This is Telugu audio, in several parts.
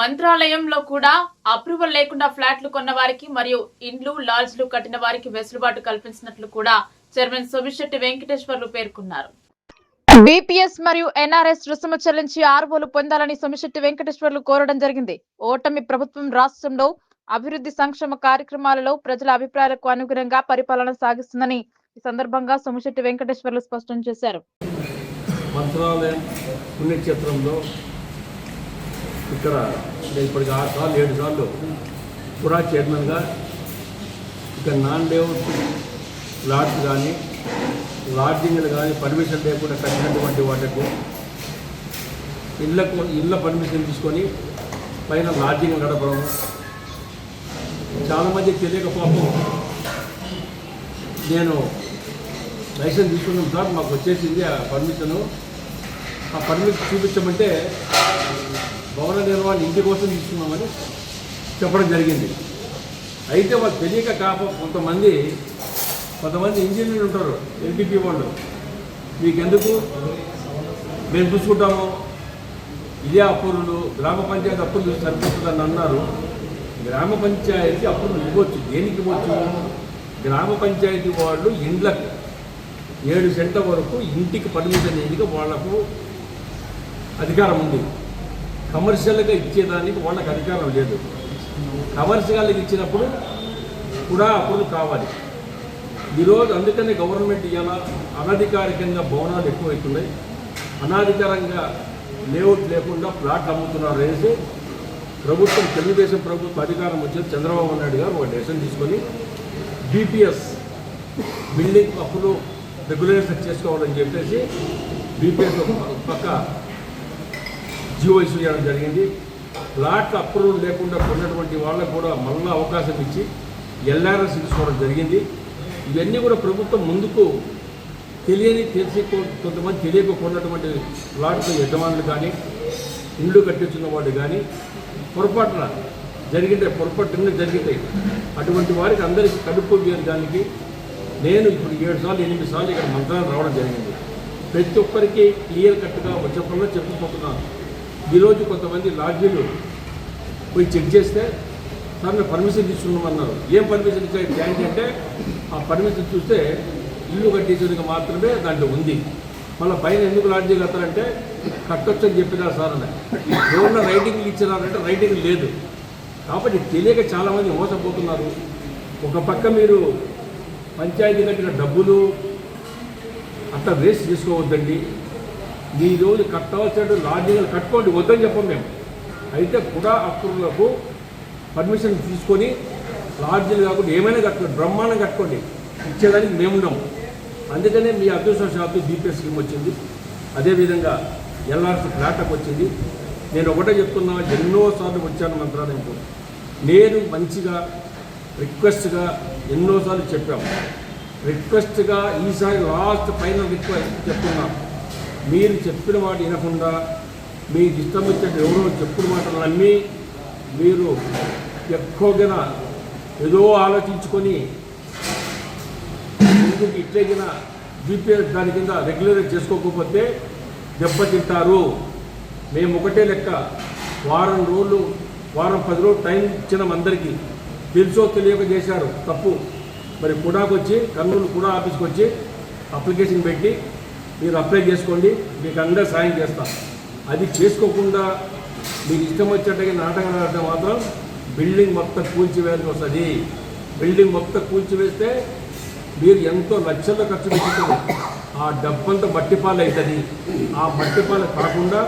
మంత్రాలయంలో కూడా అప్రూవల్ లేకుండా ఫ్లాట్లు కొన్న వారికి మరియు ఇండ్లు లాడ్జ్లు కట్టిన వారికి వెసులుబాటు కల్పించినట్లు కూడా చైర్మన్ సోమిశెట్టి వెంకటేశ్వర్లు పేర్కొన్నారు. బీపీఎస్ మరియు ఎన్ఆర్ఎస్ రుసుము చెల్లించి ఆర్వోలు పొందాలని సోమిశెట్టి వెంకటేశ్వర్లు కోరడం జరిగింది. ఓటమి ప్రభుత్వం రాష్ట్రంలో అభివృద్ధి సంక్షేమ కార్యక్రమాలలో ప్రజల అభిప్రాయాలకు అనుగుణంగా పరిపాలన సాగిస్తుందని ఈ సందర్భంగా సోమిశెట్టి వెంకటేశ్వర్లు స్పష్టం చేశారు. మంత్రాలయం పుణ్యక్షేత్రంలో ఇక్కడ నేను ఇప్పటికి ఆరు సార్లు ఏడు సార్లు పురా చైర్మన్గా ఇక్కడ నాన్ లేఅవుట్ లాడ్జ్ కానీ లాడ్జింగ్లు కానీ పర్మిషన్ లేకుండా కట్టినటువంటి వాటికి ఇళ్ళకు ఇళ్ళ పర్మిషన్ తీసుకొని పైన లాడ్జింగ్ నడపడం. చాలామంది తెలియక పాపం నేను లైసెన్స్ తీసుకున్నాం సార్ మాకు వచ్చేసింది ఆ పర్మిషను. ఆ పర్మిషన్ చూపించమంటే భవన నిర్మాణం ఇంటి కోసం తీసుకున్నామని చెప్పడం జరిగింది. అయితే వాళ్ళు తెలియక కాప కొంతమంది కొంతమంది ఇంజనీర్లు ఉంటారు ఎల్టీపీ వాళ్ళు. మీకెందుకు? మేము చూసుకుంటాము. ఇదే అప్పులు గ్రామ పంచాయతీ అప్పులు సరిపోతుందని అన్నారు. గ్రామ పంచాయతీ అప్పులు ఇవ్వచ్చు దేనికి ఇవ్వచ్చు? గ్రామ పంచాయతీ వాళ్ళు ఇండ్లకు ఏడు సెంట్ల వరకు ఇంటికి పర్మిషన్ అనేది వాళ్ళకు అధికారం ఉంది. కమర్షియల్గా ఇచ్చేదానికి వాళ్ళకి అధికారం లేదు. కమర్షియల్గా ఇచ్చినప్పుడు కూడా అప్పులు కావాలి. ఈరోజు అందుకనే గవర్నమెంట్ ఇవాళ అనధికారికంగా భవనాలు ఎక్కువవుతున్నాయి అనాధికారంగా లేఅవుట్ లేకుండా ప్లాట్లు అమ్ముతున్నారు అనేసి ప్రభుత్వం తెలుగుదేశం ప్రభుత్వం అధికారం వచ్చిన చంద్రబాబు నాయుడు గారు ఒక డెసిషన్ తీసుకొని బీపీఎస్ బిల్డింగ్ అప్పులు రెగ్యులేషన్ చేసుకోవాలని చెప్పేసి బీపీఎస్ ఒక పక్క జియో ఇష్యూ చేయడం జరిగింది. ప్లాట్ల అప్రూవల్ లేకుండా కొన్నటువంటి వాళ్ళకు కూడా మళ్ళీ అవకాశం ఇచ్చి ఎల్ఆర్ఎస్ తీసుకోవడం జరిగింది. ఇవన్నీ కూడా ప్రభుత్వం ముందుకు తెలియని తెలిసి కొంతమంది తెలియక కొన్నటువంటి యజమానులు కానీ ఇల్లు కట్టించున్న వాళ్ళు కానీ పొరపాటున జరిగితే పొరపాటున జరిగితే అటువంటి వారికి అందరికీ కడుపు దానికి నేను ఇప్పుడు ఏడు సార్లు ఎనిమిది సార్లు ఇక్కడ మంత్రాలు రావడం జరిగింది. ప్రతి ఒక్కరికి క్లియర్ కట్గా వచ్చేప్పుడు చెప్పుకుంటున్నాను. ఈరోజు కొంతమంది లాడ్జీలు పోయి చెక్ చేస్తే సార్ మేము పర్మిషన్ తీసుకున్నామన్నారు. ఏం పర్మిషన్ ఇచ్చారు? ట్యాంక్ అంటే ఆ పర్మిషన్ చూస్తే ఇల్లు కట్టించడానికి మాత్రమే దాంట్లో ఉంది. మళ్ళీ పైన ఎందుకు లాడ్జీ కడతారంటే కట్టొచ్చు అని చెప్పినారు సార్ అని ఎవరన్నా రైటింగ్ ఇచ్చినారంటే రైటింగ్ లేదు. కాబట్టి తెలియక చాలామంది మోసపోతున్నారు. ఒక పక్క మీరు పంచాయతీ కట్టిన డబ్బులు అట్లా వేస్ట్ చేసుకోవద్దండి. ఈ రోజు కట్టవలసిన లాడ్జింగ్లు కట్టుకోండి వద్దని చెప్పం మేము. అయితే కూడా అక్రులకు పర్మిషన్ తీసుకొని లాడ్జీలు కాకుండా ఏమైనా కట్టుకోండి బ్రహ్మాండం కట్టుకోండి. ఇచ్చేదానికి మేమున్నాం. అందుకనే మీ అదృష్టశాత్తు బీపీఎస్ స్కీమ్ వచ్చింది. అదేవిధంగా ఎల్ఆర్సీ ఫ్లాట్కి వచ్చింది. నేను ఒకటే చెప్తున్నా ఎన్నోసార్లు వచ్చాను మంత్రాలయంకు నేను మంచిగా రిక్వెస్ట్గా ఎన్నోసార్లు చెప్పాము రిక్వెస్ట్గా ఈసారి లాస్ట్ ఫైనల్ రిక్వెస్ట్ చెప్తున్నాను మీరు చెప్పిన మాట వినకుండా మీకు ఇష్టం వచ్చినట్టు ఎవరో చెప్పిన మాటలు నమ్మి మీరు ఎక్కువగా ఏదో ఆలోచించుకొని ముందుకు ఇట్లగిన బీపీఎస్ దాని కింద రెగ్యులరైజ్ చేసుకోకపోతే దెబ్బతింటారు. మేము ఒకటే లెక్క వారం రోజులు వారం పది రోజులు టైం ఇచ్చిన అందరికీ తెలుసో తెలియక చేశారు తప్పు. మరి కూడాకొచ్చి వచ్చి కర్నూలు కూడా ఆఫీస్కి వచ్చి అప్లికేషన్ పెట్టి మీరు అప్లై చేసుకోండి మీకు అందరూ సాయం చేస్తాం. అది చేసుకోకుండా మీకు ఇష్టం వచ్చేట్టుగా నాటకం ఆడితే మాత్రం బిల్డింగ్ మొత్తం కూల్చివేయాల్సి వస్తుంది. బిల్డింగ్ మొత్తం కూల్చివేస్తే మీరు ఎంతో లక్షల్లో ఖర్చు పెట్టుకుని ఆ డబ్బంతా మట్టిపాలు అవుతుంది. ఆ మట్టిపాలు కాకుండా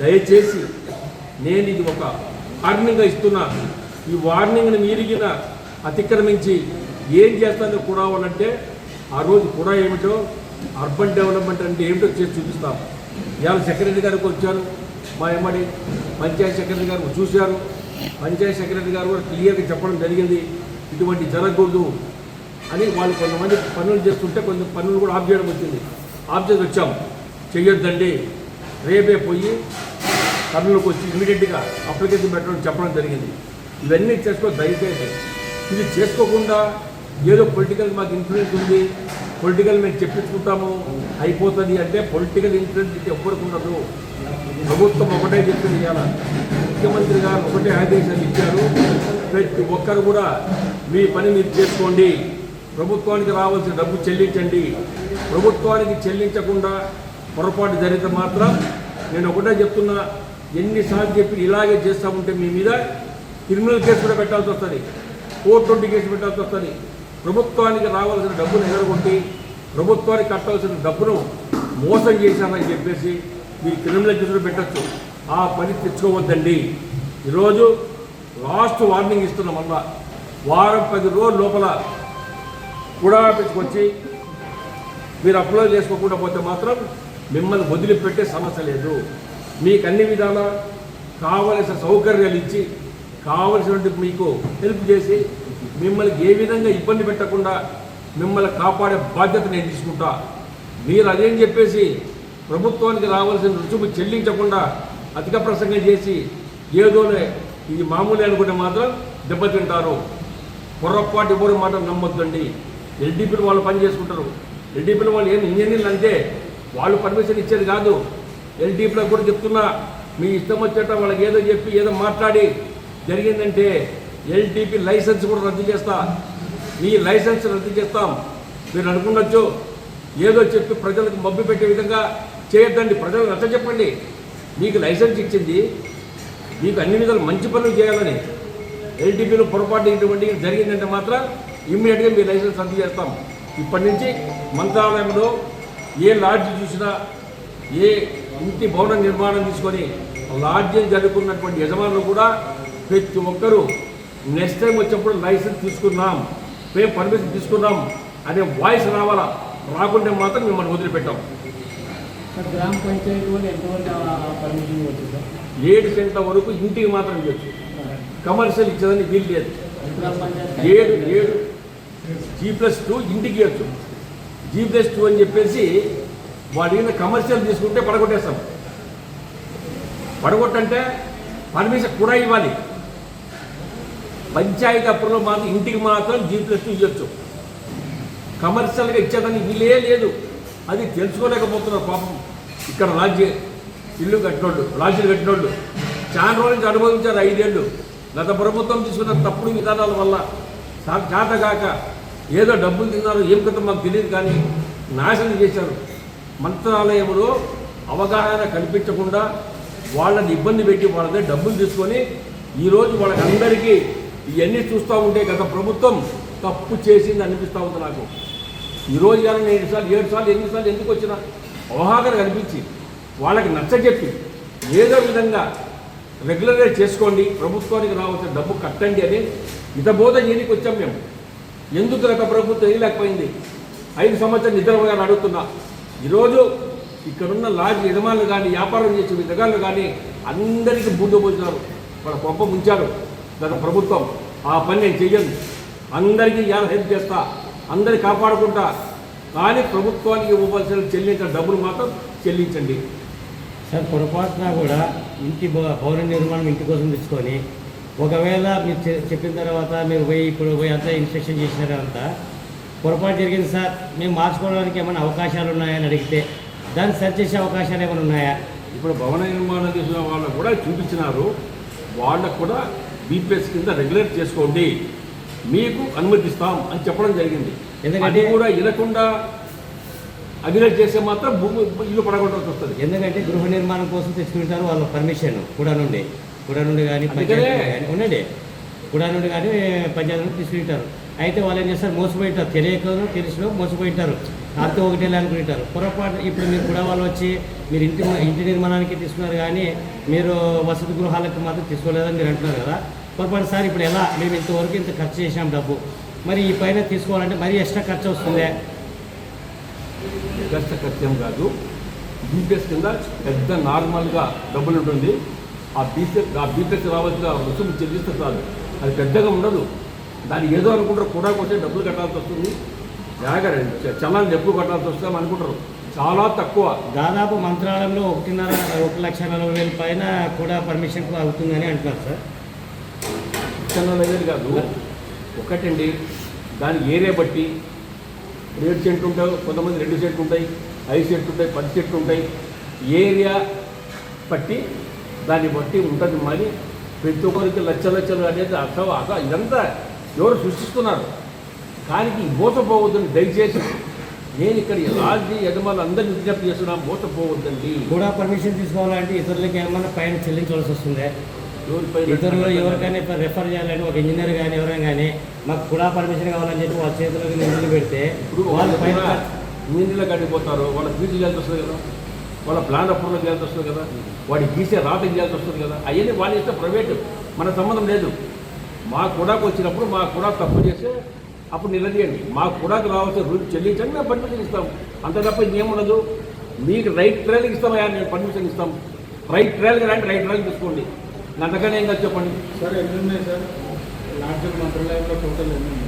దయచేసి నేను ఇది ఒక వార్నింగ్గా ఇస్తున్నా. ఈ వార్నింగ్ని మీరిగిన అతిక్రమించి ఏం చేస్తానో కూడా అంటే ఆ రోజు కూడా ఏమిటో అర్బన్ డెవలప్మెంట్ అంటే ఏమిటో చేసి చూపిస్తాం. ఇవాళ సెక్రటరీ గారికి వచ్చారు మా ఎమ్మడి పంచాయత్ సెక్రటరీ గారు చూశారు. పంచాయత్ సెక్రటరీ గారు కూడా క్లియర్గా చెప్పడం జరిగింది ఇటువంటి జరగకూడదు అని వాళ్ళు కొంతమంది పనులు చేస్తుంటే కొంత పనులు కూడా ఆఫ్ చేయడం వచ్చింది. ఆఫ్ చేసి వచ్చాం. చెయ్యొద్దండి. రేపే పోయి కర్నూలుకి వచ్చి ఇమీడియట్గా అప్లికేషన్ పెట్టడం చెప్పడం జరిగింది. ఇవన్నీ చేసుకో దయచేసి. ఇది చేసుకోకుండా ఏదో పొలిటికల్ మాకు ఇన్ఫ్లుయెన్స్ ఉంది. పొలిటికల్ మేము చెప్పించుకుంటాము అయిపోతుంది అంటే పొలిటికల్ ఇంట్రెస్ట్ ఎవ్వరికి ఉండదు. ప్రభుత్వం ఒకటే చెప్పింది ఇవాళ. ముఖ్యమంత్రి గారు ఒకటే ఆదేశాలు ఇచ్చారు. ప్రతి ఒక్కరు కూడా మీ పని మీరు చేసుకోండి. ప్రభుత్వానికి రావాల్సిన డబ్బు చెల్లించండి. ప్రభుత్వానికి చెల్లించకుండా పొరపాటు జరిగితే మాత్రం నేను ఒకటే చెప్తున్నా ఎన్నిసార్లు చెప్పి ఇలాగే చేస్తూ ఉంటే మీ మీద క్రిమినల్ కేసు కూడా పెట్టాల్సి వస్తుంది. ఫోర్ ట్వంటీ కేసు పెట్టాల్సి వస్తుంది. ప్రభుత్వానికి రావాల్సిన డబ్బును ఎగరగొట్టి ప్రభుత్వానికి కట్టాల్సిన డబ్బును మోసం చేశారని చెప్పేసి మీరు క్రిమినల్ కేసులు పెట్టచ్చు. ఆ పని తెచ్చుకోవద్దండి. ఈరోజు లాస్ట్ వార్నింగ్ ఇస్తున్నాం మళ్ళా వారం పది రోజుల లోపల కూడా పెట్టుకొచ్చి మీరు అప్లోడ్ చేసుకోకుండా పోతే మాత్రం మిమ్మల్ని వదిలిపెట్టే సమస్య లేదు. మీకు అన్ని విధాల కావలసిన సౌకర్యాలు ఇచ్చి కావలసినటువంటి మీకు హెల్ప్ చేసి మిమ్మల్ని ఏ విధంగా ఇబ్బంది పెట్టకుండా మిమ్మల్ని కాపాడే బాధ్యత నేను తీసుకుంటా. మీరు అదేం చెప్పేసి ప్రభుత్వానికి రావాల్సిన రుసుము చెల్లించకుండా అధిక ప్రసంగం చేసి ఏదోనే ఇది మామూలే అనుకుంటే మాత్రం దెబ్బతింటారు. పొరపాటు ఎవరు మాట నమ్మొద్దండి. ఎల్డీపీలు వాళ్ళు పని చేసుకుంటారు. ఎల్డీపీలు వాళ్ళు ఏం ఇంజనీర్లు అంటే వాళ్ళు పర్మిషన్ ఇచ్చేది కాదు. ఎల్డీపీలకు కూడా చెప్తున్నా మీ ఇష్టం వచ్చేట వాళ్ళకి ఏదో చెప్పి ఏదో మాట్లాడి జరిగిందంటే ఎల్టీపీ లైసెన్స్ కూడా రద్దు చేస్తా. మీ లైసెన్స్ రద్దు చేస్తాం. మీరు అనుకున్నచ్చు ఏదో చెప్పి ప్రజలకు మబ్బు పెట్టే విధంగా చేయొద్దండి. ప్రజలకు నచ్చ చెప్పండి. మీకు లైసెన్స్ ఇచ్చింది. మీకు అన్ని విధాలు మంచి పనులు చేయాలని ఎల్టీపీలో పొరపాటు ఇటువంటి జరిగిందంటే మాత్రం ఇమ్మీడియట్గా మీ లైసెన్స్ రద్దు చేస్తాం. ఇప్పటి నుంచి మంత్రాలయంలో ఏ లాడ్జ్ చూసినా ఏ ఇంటి భవన నిర్మాణం తీసుకొని లాడ్జీలు జరుపుకున్నటువంటి యజమానులు కూడా ప్రతి ఒక్కరూ నెక్స్ట్ టైం వచ్చినప్పుడు లైసెన్స్ తీసుకున్నాం మేము పర్మిషన్ తీసుకున్నాం అనే వాయిస్ రావాలా? రాకుంటే మాత్రం మిమ్మల్ని వదిలిపెట్టాం. గ్రామ పంచాయతీ ఏడు సెంట్ల వరకు ఇంటికి మాత్రం చేయొచ్చు కమర్షియల్ ఇచ్చేదని వీలు లేదు. ఏడు ఏడు జీ ప్లస్ టూ ఇంటికి ఇవ్వచ్చు. జీ ప్లస్ టూ అని చెప్పేసి వాడి కమర్షియల్ తీసుకుంటే పడగొట్టేస్తాం. పడగొట్టంటే పర్మిషన్ కూడా ఇవ్వాలి. పంచాయతీ అప్పుల్లో మాత్రం ఇంటికి మాత్రం జీ ప్లస్ ఇవ్వచ్చు కమర్షియల్గా ఇచ్చేదానికి వీలే లేదు. అది తెలుసుకోలేకపోతున్నారు పాపం. ఇక్కడ రాజ్య ఇల్లు కట్టినోళ్ళు రాజులు కట్టినోళ్ళు చాలా రోజుల నుంచి అనుభవించారు ఐదేళ్ళు. గత ప్రభుత్వం తీసుకున్న తప్పుడు విధానాల వల్ల చా- చేతగాక ఏదో డబ్బులు తిన్నారు ఏం కదా మాకు తెలియదు కానీ నాశనం చేశారు. మంత్రాలయంలో అవగాహన కల్పించకుండా వాళ్ళని ఇబ్బంది పెట్టి వాళ్ళ దగ్గర డబ్బులు తీసుకొని ఈరోజు వాళ్ళకందరికీ ఇవన్నీ చూస్తూ ఉంటే గత ప్రభుత్వం తప్పు చేసింది అనిపిస్తూ ఉంది నాకు. ఈరోజు కానీ నేను ఎన్నిసార్లు ఏడు సార్లు ఎన్నిసార్లు ఎందుకు వచ్చినా అవహాగర కనిపించి వాళ్ళకి నచ్చజెప్పి ఏదో విధంగా రెగ్యులరైజ్ చేసుకోండి ప్రభుత్వానికి రావాల్సిన డబ్బు కట్టండి అని హితబోధ చేయడానికి వచ్చాం మేము. ఎందుకు గత ప్రభుత్వం తెలియలేకపోయింది ఐదు సంవత్సరాలు నిద్రపోయాలని అడుగుతున్నా. ఈరోజు ఇక్కడున్న లాడ్జ్ యజమానులు కానీ వ్యాపారం చేసే విధగాళ్ళు కానీ అందరికీ బూడిద వాళ్ళ కొంప ముంచారు. గత ప్రభుత్వం ఆ పని నేను చెయ్యను అందరికీ ఇవాళ హెల్ప్ చేస్తా అందరిని కాపాడుకుంటా కానీ ప్రభుత్వానికి ఇవ్వవలసిన చెల్లించిన డబ్బులు మాత్రం చెల్లించండి. సార్ పొరపాటున కూడా ఇంటి భవ- భవన నిర్మాణం ఇంటి కోసం తెచ్చుకొని ఒకవేళ మీరు చెప్పిన తర్వాత మీరు పోయి ఇప్పుడు పోయి అంతా ఇన్స్పెక్షన్ చేసినారంతా పొరపాటు జరిగింది సార్ మేము మార్చుకోవడానికి ఏమైనా అవకాశాలు ఉన్నాయని అడిగితే దాన్ని సరి చేసే అవకాశాలు ఏమైనా ఉన్నాయా? ఇప్పుడు భవన నిర్మాణం చేసిన వాళ్ళకు కూడా చూపించినారు. వాళ్ళకు కూడా బీపీఎస్ కింద రెగ్యులేట్ చేసుకోండి. మీకు అనుమతిస్తాం అని చెప్పడం జరిగింది. ఎందుకంటే- కూడా వినకుండా అగ్రేట్ చేస్తే మాత్రం భూమి ఇల్లు పడగొట్టాల్సి వస్తుంది. ఎందుకంటే గృహ నిర్మాణం కోసం తెచ్చుకుంటారు వాళ్ళ పర్మిషన్ కూడా నుండి. కూడా నుండి కానీ ఉండండి. కూడా నుండి కానీ పంచాయతీ నుండి తీసుకుంటారు. అయితే వాళ్ళు ఏం చేస్తారు? మోసపోయింటారు. తెలియకనో తెలిసినో మోసపోయింటారు. అంతా ఒకటే అనుకుంటారు పొరపాటు ఇప్పుడు మీరు కూడా వాళ్ళు వచ్చి మీరు ఇంటి ఇంటి నిర్మాణానికి తీసుకున్నారు కానీ మీరు వసతి గృహాలకు మాత్రం తీసుకోలేదని మీరు అంటున్నారు కదా. పొరపాటు సార్ ఇప్పుడు ఎలా? మేము ఇంతవరకు ఇంత ఖర్చు చేసాం డబ్బు. మరి ఈ పైన తీసుకోవాలంటే మరీ ఎక్స్ట్రా ఖర్చు వస్తుందే. ఎక్స్ట్రా కత్యం కాదు. బీపీఎస్ కింద పెద్ద నార్మల్గా డబ్బులు ఉంటుంది ఆ బీపీఎస్ ఆ బీపీఎస్ రావాల్సిన రుసుము చెల్లిస్తే చాలు. అది పెద్దగా ఉండదు. దాన్ని ఏదో అనుకుంటారు కూడా వచ్చే డబ్బులు కట్టాల్సి వస్తుంది. జాగ్రత్త చలాన్ని డబ్బులు కట్టాల్సి వస్తాం అనుకుంటారు. చాలా తక్కువ. దాదాపు మంత్రాలయంలో ఒకటిన్నర ఒక లక్ష నలభై వేల పైన కూడా పర్మిషన్ అవుతుందని అంటున్నారు సార్. చిన్న లెవెల్ కాదు. ఒకటండి దాని ఏరియా బట్టి ఏడు సెంట్లు ఉంటాయి కొంతమంది రెండు సెంట్లు ఉంటాయి ఐదు సెంట్లు ఉంటాయి పది సెంట్లు ఉంటాయి. ఏరియా బట్టి దాన్ని బట్టి ఉంటుంది మరి. ప్రతి ఒక్కరికి లక్ష లక్షలు అనేది అసలు అసలు ఇదంతా ఎవరు సృష్టిస్తున్నారు? కానీ ఈ మోసపోవద్దని దయచేసి నేను ఇక్కడ లాడ్జి యజమానులు అందరినీ విజ్ఞప్తి చేస్తున్నా మోసపోవద్దండి. కూడా పర్మిషన్ తీసుకోవాలంటే ఇతరులకి ఏమన్నా పైన చెల్లించవలసి వస్తుంది? ఇతరులు ఎవరికైనా రెఫర్ చేయాలని ఒక ఇంజనీర్ కానీ ఎవరైనా కానీ మాకు కూడా పర్మిషన్ కావాలని చెప్పి వాళ్ళ చేతులకు నిధులు పెడితే ఇప్పుడు వాళ్ళు పైన ఇంజనీర్లు కడిగిపోతారు వాళ్ళ ఫీజు చేయాల్సి వస్తుంది కదా వాళ్ళ ప్లాన్ అప్రూవల్ చేయాల్సి వస్తుంది కదా వాడి గీసే రాత చేయాల్సి వస్తుంది కదా అవన్నీ వాళ్ళ ఇష్టం ప్రైవేట్ మన సంబంధం లేదు. మా కూడాకు వచ్చినప్పుడు మా కూడా తప్పు చేస్తే అప్పుడు నిలదీయండి. మా కూడాకు రావాల్సిన రూల్ చెల్లించండి మేము పర్మిషన్ ఇస్తాం. అంత తప్ప ఇంకేముండదు మీకు రైట్ ట్రయల్కి ఇస్తామయ్యా మేము పర్మిషన్ ఇస్తాం. రైట్ ట్రయల్ రండి రైట్ ట్రయల్ తీసుకోండి. అంతకనే ఏం కాదు చెప్పండి. సార్ ఎన్ని ఉన్నాయి సార్? లాడ్జ్ మంత్రాలయంలో టోటల్ ఎన్ని ఉన్నాయి?